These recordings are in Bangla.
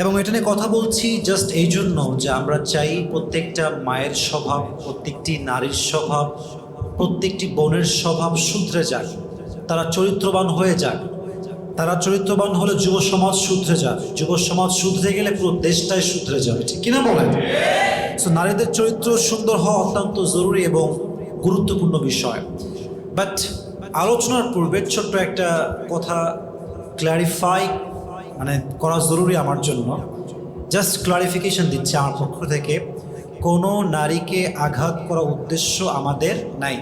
এবং এটা নিয়ে কথা বলছি জাস্ট এই জন্য যে আমরা চাই প্রত্যেকটা মায়ের স্বভাব, প্রত্যেকটি নারীর স্বভাব, প্রত্যেকটি বোনের স্বভাব শুধরে যাক। তারা চরিত্রবান হয়ে যাক। তারা চরিত্রবান হলে যুব সমাজ শুধরে যাবে। যুব সমাজ শুধরে গেলে পুরো দেশটাই শুধরে যাবে, ঠিক কিনা বলেন? সো নারীদের চরিত্র সুন্দর হওয়া অত্যন্ত জরুরি এবং গুরুত্বপূর্ণ বিষয়। বাট আলোচনার পূর্বে ছোট্ট একটা কথা ক্ল্যারিফাই মানে করা জরুরি আমার জন্য। জাস্ট ক্লারিফিকেশন দিচ্ছে আমার পক্ষ থেকে, কোনো নারীকে আঘাত করা উদ্দেশ্য আমাদের নাই।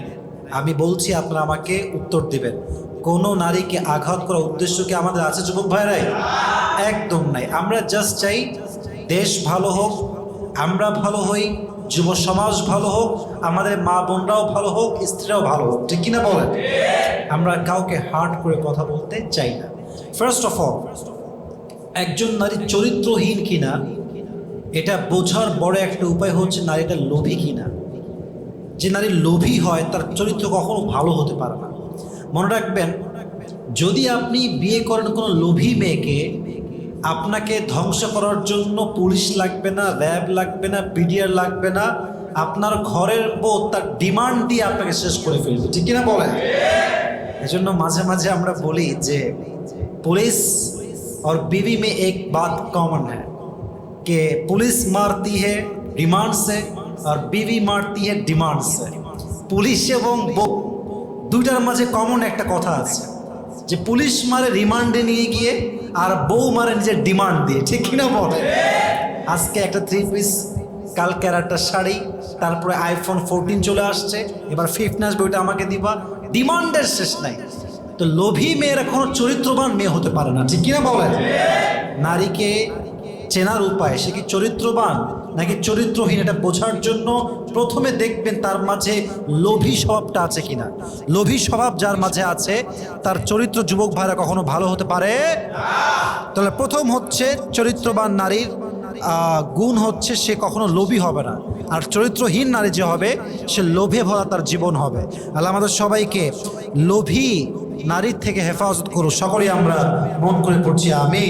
আমি বলছি আপনারা আমাকে উত্তর দিবেন। কোনো নারীকে আঘাত করা উদ্দেশ্য কি আমাদের আছে, যুবক ভাইরাই একদম নাই। আমরা জাস্ট চাই দেশ ভালো হোক, আমরা ভালো হই, যুব সমাজ ভালো হোক, আমাদের মা বোনরাও ভালো হোক, স্ত্রীরাও ভালো হোক। ঠিক কিনা বলেন? আমরা কাউকে হার্ট করে কথা বলতে চাই না। ফার্স্ট অফ অল একজন নারী চরিত্রহীন কিনা, এটা বোঝার বড় একটা উপায় হচ্ছে নারীটা লোভী কিনা। যে নারী লোভী হয়, তার চরিত্র কখনো ভালো হতে পারে না। মনে রাখবেন, যদি আপনি বিয়ে করেন কোনো লোভী মেয়েকে, আপনাকে ধ্বংস করার জন্য পুলিশ লাগবে না, র্যাব লাগবে না, পিডিআর লাগবে না, আপনার ঘরের বউ তার ডিমান্ড দিয়ে আপনাকে শেষ করে ফেলবে। ঠিক কিনা বলেন? এজন্য মাঝে মাঝে আমরা বলি যে, পুলিশ और बीवी में एक बात कॉमन है कि पुलिस मारती है डिमांड से और बीवी मारती है डिमांड से পুলিশ এবং বউ দুইটার মাঝে কমন একটা কথা আছে যে পুলিশ মারে রিমান্ডে নিয়ে গিয়ে আর বউ মারে নিজের ডিমান্ড দিয়ে ঠিক কিনা বলে আজকে একটা থ্রি পিস কালকে আর একটা শাড়ি তারপরে আইফোন ফোরটিন চলে আসছে এবার ফিফটিন আসবে ওইটা আমাকে দিবা ডিমান্ডের শেষ নাই তো লোভী মেয়েরা কোনো চরিত্রবান মেয়ে হতে পারে না। ঠিক কিনা বলেন? নারীকে চেনার উপায়, সে কি চরিত্রবান নাকি চরিত্রহীন এটা বোঝার জন্য প্রথমে দেখবেন তার মাঝে লোভী স্বভাবটা আছে কিনা। লোভী স্বভাব যার মাঝে আছে, তার চরিত্র যুবক ভাইরা কখনো ভালো হতে পারে? তাহলে প্রথম হচ্ছে চরিত্রবান নারীর গুণ হচ্ছে সে কখনো লোভী হবে না। আর চরিত্রহীন নারী যে হবে, সে লোভে ভরা তার জীবন হবে। আল্লাহ আমাদের সবাইকে লোভী নারীর থেকে হেফাজত করুক সকলে আমরা মন করে পড়ছি আমি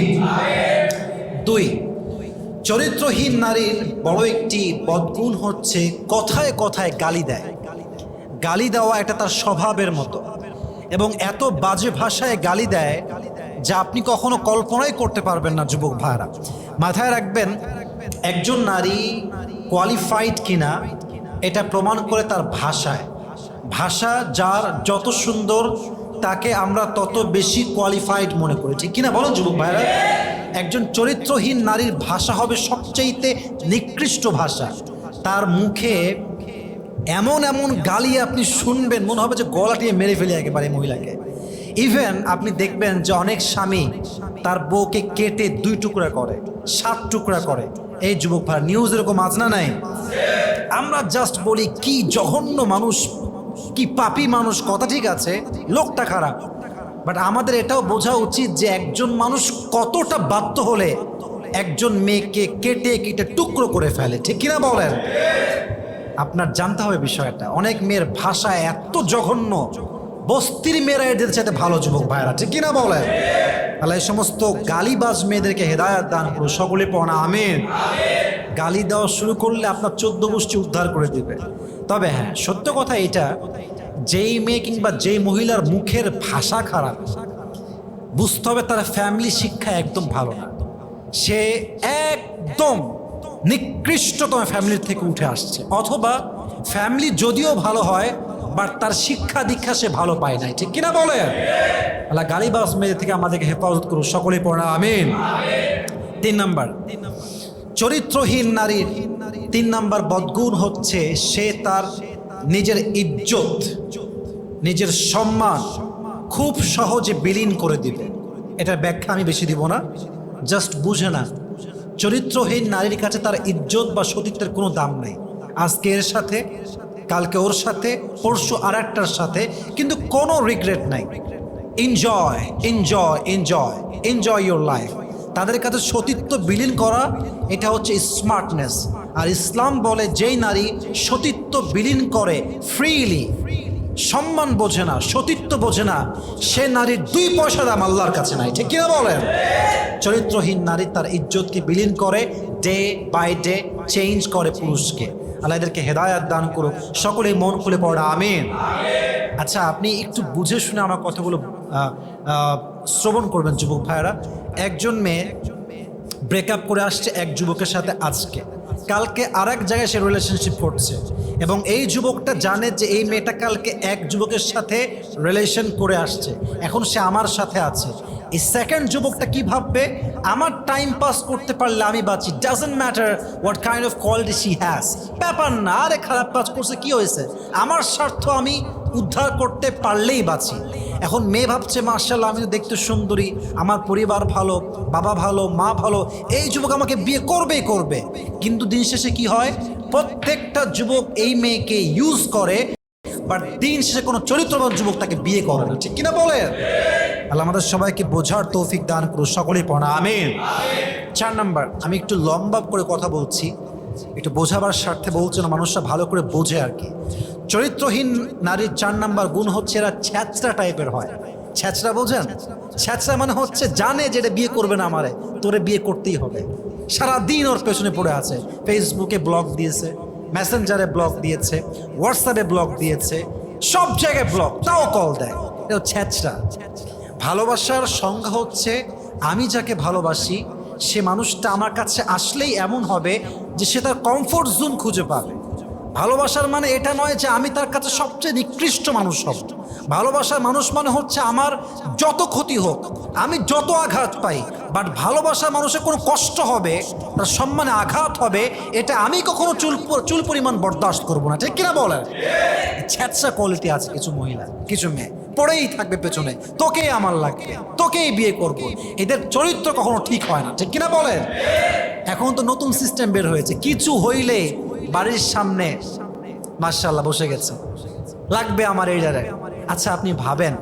দুই, চরিত্রহীন নারীর বড় একটি বদগুণ হচ্ছে কথায় কথায় গালি দেয়। গালি দেওয়া এটা তার স্বভাবের মতো এবং এত বাজে ভাষায় গালি দেয় যা আপনি কখনো কল্পনাই করতে পারবেন না, যুবক ভাইরা। মাথায় রাখবেন, একজন নারী কোয়ালিফাইড কিনা, এটা প্রমাণ করে তার ভাষায়। ভাষা যার যত সুন্দর তাকে আমরা তত বেশি কোয়ালিফাইড মনে করি। ঠিক কিনা বলো, যুবক ভাইরা একজন চরিত্রহীন নারীর ভাষা হবে সবচাইতে নিকৃষ্ট ভাষা। তার মুখে এমন এমন গালি আপনি শুনবেন, মনে হবে যে গলাটিয়ে মেরে ফেলে একেবারে মহিলাকে। ইভেন আপনি দেখবেন যে অনেক স্বামী তার বউকে কেটে দুই টুকরা করে, সাত টুকরা করে। এই যুবক ভাই নিউজ এরকম আজ না নাই? আমরা জাস্ট বলি, কি জঘন্য মানুষ কি পাপি মানুষ? কথা ঠিক আছে, লোকটা খারাপ। বাট আমাদের এটাও বোঝা উচিত যে একজন মানুষ কতটা বাধ্য হলে একজন মেয়েকে কেটে কেটে টুকরো করে ফেলে। ঠিক কিনা বলেন? আপনার জানতে হবে বিষয়টা। অনেক মেয়ের ভাষা এত জঘন্য। বস্তির মেয়েরা এদের সাথে ভালো যুবক ভাইরা ঠিক কিনা বলে তাহলে এই সমস্ত গালিবাজ মেয়েদেরকে হেদায়াত দান করুন। সকলে পড়া আমিন। গালি দেওয়া শুরু করলে আপনার চোদ্দ গোষ্ঠী উদ্ধার করে দিবে। তবে হ্যাঁ সত্য কথা এটা, যেই মেয়ে কিংবা যেই মহিলার মুখের ভাষা খারাপ, বুঝতে হবে তার ফ্যামিলি শিক্ষা একদম ভালো না। সে একদম নিকৃষ্টতম ফ্যামিলির থেকে উঠে আসছে। অথবা ফ্যামিলি যদিও ভালো হয় বাট তার শিক্ষা দীক্ষা সে ভালো পায় নাই। ঠিক কিনা বলে আল্লাহ গালিবাস মেয়ে থেকে আমাদেরকে হেফাজত করুন সকলেই পড়া আমিন। তিন নাম্বার চরিত্রহীন নারীর তিন নাম্বার বদগুণ হচ্ছে সে তার নিজের ইজ্জত, নিজের সম্মান খুব সহজে বিলীন করে দিবে। এটার ব্যাখ্যা আমি বেশি দিব না। জাস্ট বুঝে না। চরিত্রহীন নারীর কাছে তার ইজ্জত বা সতীত্বের কোনো দাম নেই। আজকে এর সাথে, কালকে ওর সাথে, পরশু আর একটার সাথে কিন্তু কোনো রিগ্রেট নাই। Enjoy enjoy enjoy enjoy your life তাদের কাছে সতীত্ব বিলীন করা, এটা হচ্ছে স্মার্টনেস আর ইসলাম বলে যেই নারী সতীত্ব বিলীন করে ফ্রিলি সম্মান বোঝে না, সতীত্ব বোঝে না, সে নারীর দুই পয়সা দাম আল্লাহর কাছে নাই। ঠিক কিনা বলেন? চরিত্রহীন নারী তার ইজ্জতকে বিলীন করে, ডে বাই ডে চেঞ্জ করে পুরুষকে। আল্লাহ এদেরকে হেদায়াত দান করুক। সকলেই মন খুলে পড়া, আমিন। আচ্ছা আপনি একটু বুঝে শুনে আমার কথাগুলো শ্রবণ করবেন, যুবক ভাইয়েরা। একজন মেয়ে ব্রেকআপ করে আসছে এক যুবকের সাথে আজকে। কালকে আর এক জায়গায় সে রিলেশনশিপ করছে এবং এই যুবকটা জানে যে এই মেয়েটা কালকে এক যুবকের সাথে রিলেশন করে আসছে। এখন সে আমার সাথে আছে। এই সেকেন্ড যুবকটা কি ভাববে? আমার টাইম পাস করতে পারলে আমি বাঁচি। Doesn't matter what kind of quality she has ব্যাপার না, আরে খারাপ কাজ করছে, কি হয়েছে? আমার স্বার্থ আমি উদ্ধার করতে পারলেই বাঁচি। এখন মেয়ে ভাবছে মার্শাল্লাহ আমি তো দেখতে সুন্দরী, আমার পরিবার ভালো, বাবা ভালো, মা ভালো, এই যুবক আমাকে বিয়ে করবেই করবে। কিন্তু দিন শেষে কি হয়? প্রত্যেকটা যুবক এই মেয়েকে ইউজ করে বাট দিন শেষে কোনো চরিত্রবান যুবক তাকে বিয়ে করে না। ঠিক কিনা বলে আল্লাহ আমাদের সবাইকে বোঝার তৌফিক দান করু সকলেই পড়া, আমিন। চার নাম্বার, আমি একটু লম্বা করে কথা বলছি, একটু বোঝাবার স্বার্থে বলছেন মানুষরা ভালো করে বোঝে আর কি। চরিত্রহীন নারীর চার নাম্বার গুণ হচ্ছে এরা ছ্যাচরা টাইপের হয়। ছ্যাচরা বোঝেন? ছ্যাচরা মানে হচ্ছে জানে যে এটা বিয়ে করবে না আমারে, তোরে বিয়ে করতেই হবে। সারাদিন ওর পেছনে পড়ে আছে। ফেসবুকে ব্লগ দিয়েছে মেসেঞ্জারে ব্লগ দিয়েছে হোয়াটসঅ্যাপে ব্লগ দিয়েছে, সব জায়গায় ব্লগ তাও কল দেয়। এটা ছ্যাচরা ভালোবাসার সংজ্ঞা হচ্ছে, আমি যাকে ভালোবাসি, সে মানুষটা আমার কাছে আসলেই এমন হবে যে সে তার কমফোর্ট জোন খুঁজে পাবে। ভালোবাসার মানে এটা নয় যে আমি তার কাছে সবচেয়ে নিকৃষ্ট মানুষ হব। ভালোবাসার মানুষ মানে হচ্ছে আমার যত ক্ষতি হোক, আমি যত আঘাত পাই বাট ভালোবাসার মানুষের কোনো কষ্ট হবে, তার সম্মানে আঘাত হবে, এটা আমি কখনো চুল চুল পরিমাণ বরদাস্ত করব না। ঠিক কিনা বলেন? ছ্যাঁচা কোয়ালিটি আছে কিছু মহিলা, কিছু মেয়ে, পড়েই থাকবে পেছনে, তোকেই আমার লাগবে তোকেই বিয়ে করব। এদের চরিত্র কখনো ঠিক হয় না। ঠিক কিনা বলেন? এখন তো নতুন সিস্টেম বের হয়েছে। কিছু হইলে বাড়ির সামনে মার্শাল্লাহ বসে গেছে। লাগবে আমার এই জায়গায় আচ্ছা আপনি ভাবেন,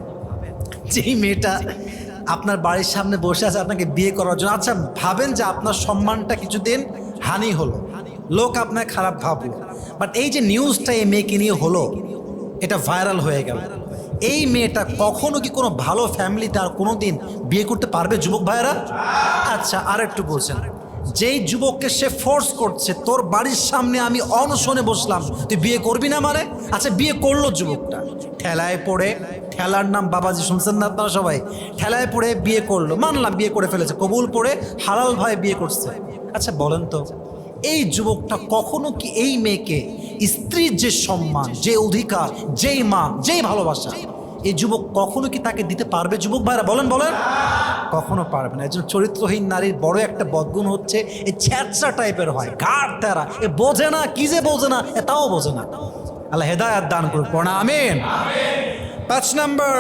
যেই মেয়েটা আপনার বাড়ির সামনে বসে আছে, আপনাকে বিয়ে করার জন্য। আচ্ছা ভাবেন যে আপনার সম্মানটা কিছুদিন হানি হলো। লোক আপনার খারাপ ভাবলো। বাট এই যে নিউজটা এই মেয়েকে নিয়ে হলো, এটা ভাইরাল হয়ে গেল। এই মেয়েটা কখনো কি কোনো ভালো ফ্যামিলিতে আর কোনো দিন বিয়ে করতে পারবে, যুবক ভাইয়েরা? আচ্ছা আর একটু বলছেন। যেই যুবককে সে ফোর্স করছে, তোর বাড়ির সামনে আমি অনশনে বসলাম। তুই বিয়ে করবি না মানে? আচ্ছা বিয়ে করল যুবকটা। ঠেলায় পড়ে, ঠেলার নাম বাবাজি, শুনছেন না আপনারা সবাই? ঠেলায় পড়ে বিয়ে করল, মানলাম বিয়ে করে ফেলেছে, কবুল পড়ে হালাল ভাই বিয়ে করছে। আচ্ছা বলেন তো, এই যুবকটা কখনো কি এই মেয়েকে স্ত্রীর যে সম্মান, যে অধিকার, যেই মান, যেই ভালোবাসা, এই যুবক কখনো কি তাকে দিতে পারবে যুবক ভাইরা, বলেন বলেন? কখনো পারবে না। একজন চরিত্রহীন নারীর বড় একটা বদগুণ হচ্ছে এই ছ্যাচা টাইপের হয়, গাঢ় তেরা। এ বোঝে না, কি যে বোঝে না, এ তাও বোঝে না। আল্লাহ হেদায়াত দান করুক, পড়া, আমিন। পাঁচ নম্বর,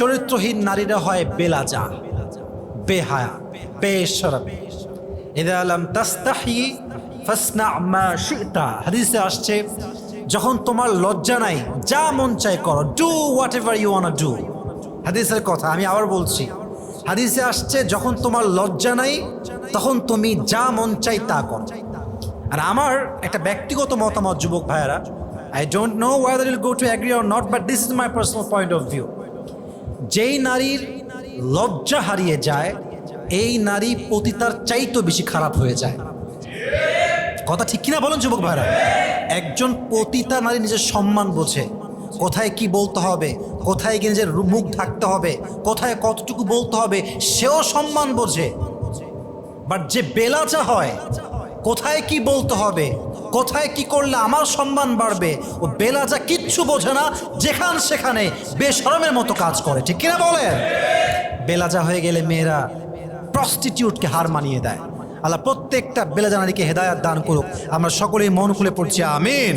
চরিত্রহীন নারীরা হয় বেলাজা, বেহায়া বেশরম ইদা আলম তাস্তাহি ফাসনা মা শিতা। হাদিসে আসছে, যখন তোমার লজ্জা নাই, যা মন চাই করো do whatever you want do হাদিসের কথা, আমি আবার বলছি হাদিসে আসছে, যখন তোমার লজ্জা নাই, তখন তুমি যা মন চাই তা করো। আর আমার একটা ব্যক্তিগত মতামত, যুবক ভাইয়েরা I don't know whether will go to agree or not but this is my personal point of view যেই নারীর লজ্জা হারিয়ে যায়, এই নারী পতিতার চাইতো বেশি খারাপ হয়ে যায়। কথা ঠিক কিনা বলেন, যুবক ভাইরা একজন পতিতা নারী নিজের সম্মান বোঝে। কোথায় কি বলতে হবে? কোথায় গিয়ে নিজের মুখ থাকতে হবে? কোথায় কতটুকু বলতে হবে? সেও সম্মান বোঝে। বাট যে বেলাচা হয়, কোথায় কি বলতে হবে? কোথায় কি করলে আমার সম্মান বাড়বে? ও বেলাজা কিচ্ছু বোঝে না, যেখান সেখানে বেশরমের মতো কাজ করে। ঠিক কিনা বলে বেলাজা হয়ে গেলে মেয়েরা প্রস্টিটিউটকে হার মানিয়ে দেয়। আল্লাহ প্রত্যেকটা বেলাজা নারীকে হেদায়াত দান করুক। আমরা সকলেই মন খুলে পড়ছি, আমিন।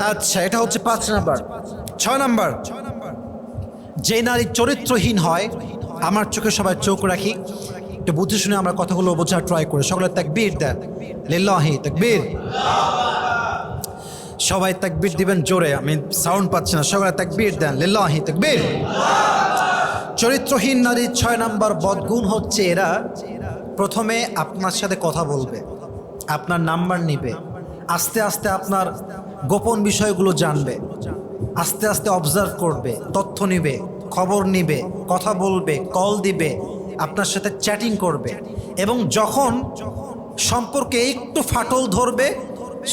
আচ্ছা এটা হচ্ছে পাঁচ নাম্বার। ছয় নাম্বার। যে নারী চরিত্রহীন হয়, আমার চোখে সবাই চোখ রাখি। একটু বুঝে শুনে আমরা কথাগুলো বোঝার ট্রাই করি। সকলে তাকবীর দেন। লিল্লাহি, তাকবীর। সবাই তাকবীর দিবেন জোরে, আমি সাউন্ড পাচ্ছি না। সবাই তাকবীর দেন। লিল্লাহি, তাকবীর। চরিত্রহীন নারীর ছয় নাম্বার বদগুণ হচ্ছে এরা, প্রথমে আপনার সাথে কথা বলবে। আপনার নাম্বার নিবে। আস্তে আস্তে আপনার গোপন বিষয়গুলো জানবে, আস্তে আস্তে অবজার্ভ করবে, তথ্য নিবে, খবর নিবে, কথা বলবে কল দিবে, আপনার সাথে চ্যাটিং করবে এবং যখন সম্পর্কে একটু ফাটল ধরবে,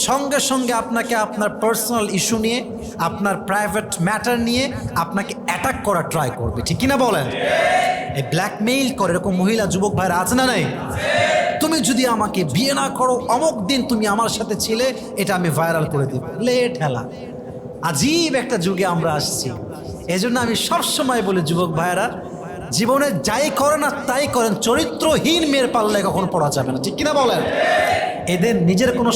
সঙ্গে সঙ্গে আপনাকে আপনার পার্সোনাল ইস্যু নিয়ে, আপনার প্রাইভেট ম্যাটার নিয়ে আপনাকে অ্যাটাক করা ট্রাই করবে। ঠিক কিনা বলেন? এই ব্ল্যাকমেইল করে এরকম মহিলা, যুবক, ভাইরা আছে না নাই? তুমি যদি আমাকে বিয়ে না করো, অমক দিন তুমি আমার সাথে ছিলে, এটা আমি ভাইরাল করে দেব। লেট হেলা আজীব একটা যুগে আমরা আসছি। এই জন্য আমি সবসময় বলি, যুবক ভাইরা জীবনে যাই করেন আর তাই করেন, চরিত্রহীন মেয়ের পাল্লায় কখনো পড়া যাবে না। ঠিক কিনা বলেন? এদের নিজের কোনো